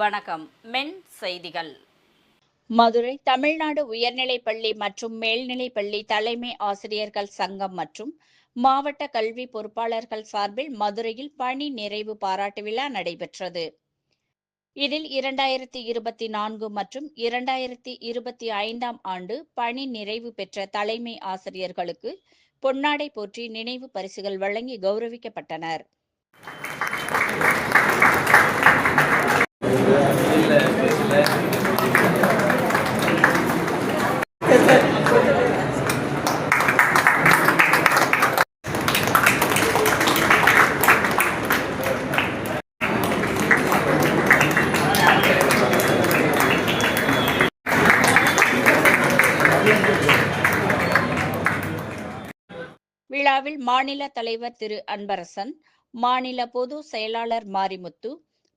வணக்கம். மென் செய்திகள். மதுரை தமிழ்நாடு உயர்நிலைப் பள்ளி மற்றும் மேல்நிலைப்பள்ளி தலைமை ஆசிரியர்கள் சங்கம் மற்றும் மாவட்ட கல்வி பொறுப்பாளர்கள் சார்பில் மதுரையில் பணி நிறைவு பாராட்டு விழா நடைபெற்றது. இதில் இரண்டாயிரத்தி இருபத்தி நான்கு மற்றும் இரண்டாயிரத்தி இருபத்தி ஐந்தாம் ஆண்டு பணி நிறைவு பெற்ற தலைமை ஆசிரியர்களுக்கு பொன்னாடை போற்றி நினைவு பரிசுகள் வழங்கி கௌரவிக்கப்பட்டனர். விழாவில் மாநில தலைவர் திரு. அன்பரசன் மாநில பொது செயலாளர் மாரிமுத்து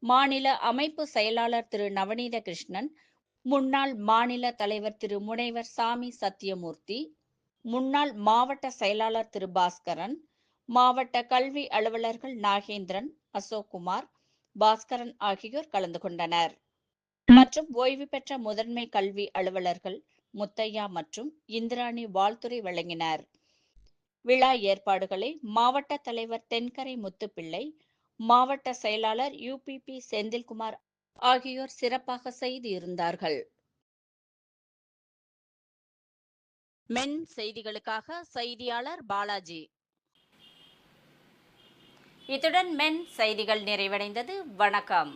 மாநில அமைப்பு செயலாளர் திரு. நவநீத கிருஷ்ணன் முன்னாள் மாநில தலைவர் திரு. முனைவர் சாமி சத்தியமூர்த்தி முன்னாள் மாவட்ட செயலாளர் திரு. பாஸ்கரன் மாவட்ட கல்வி அலுவலர்கள் நாகேந்திரன் அசோக்குமார் பாஸ்கரன் ஆகியோர் கலந்து கொண்டனர். மற்றும் ஓய்வு பெற்ற முதன்மை கல்வி அலுவலர்கள் முத்தையா மற்றும் இந்திராணி வாழ்த்துரை வழங்கினர். விழா ஏற்பாடுகளை மாவட்ட தலைவர் தென்கரை முத்துப்பிள்ளை மாவட்ட செயலாளர் யுபிபி செந்தில்குமார் ஆகியோர் சிறப்பாக செய்திருந்தார்கள் மென் செய்திகளுக்காக செய்தியாளர் பாலாஜி. இத்துடன் மென் செய்திகள் நிறைவடைந்தது. வணக்கம்.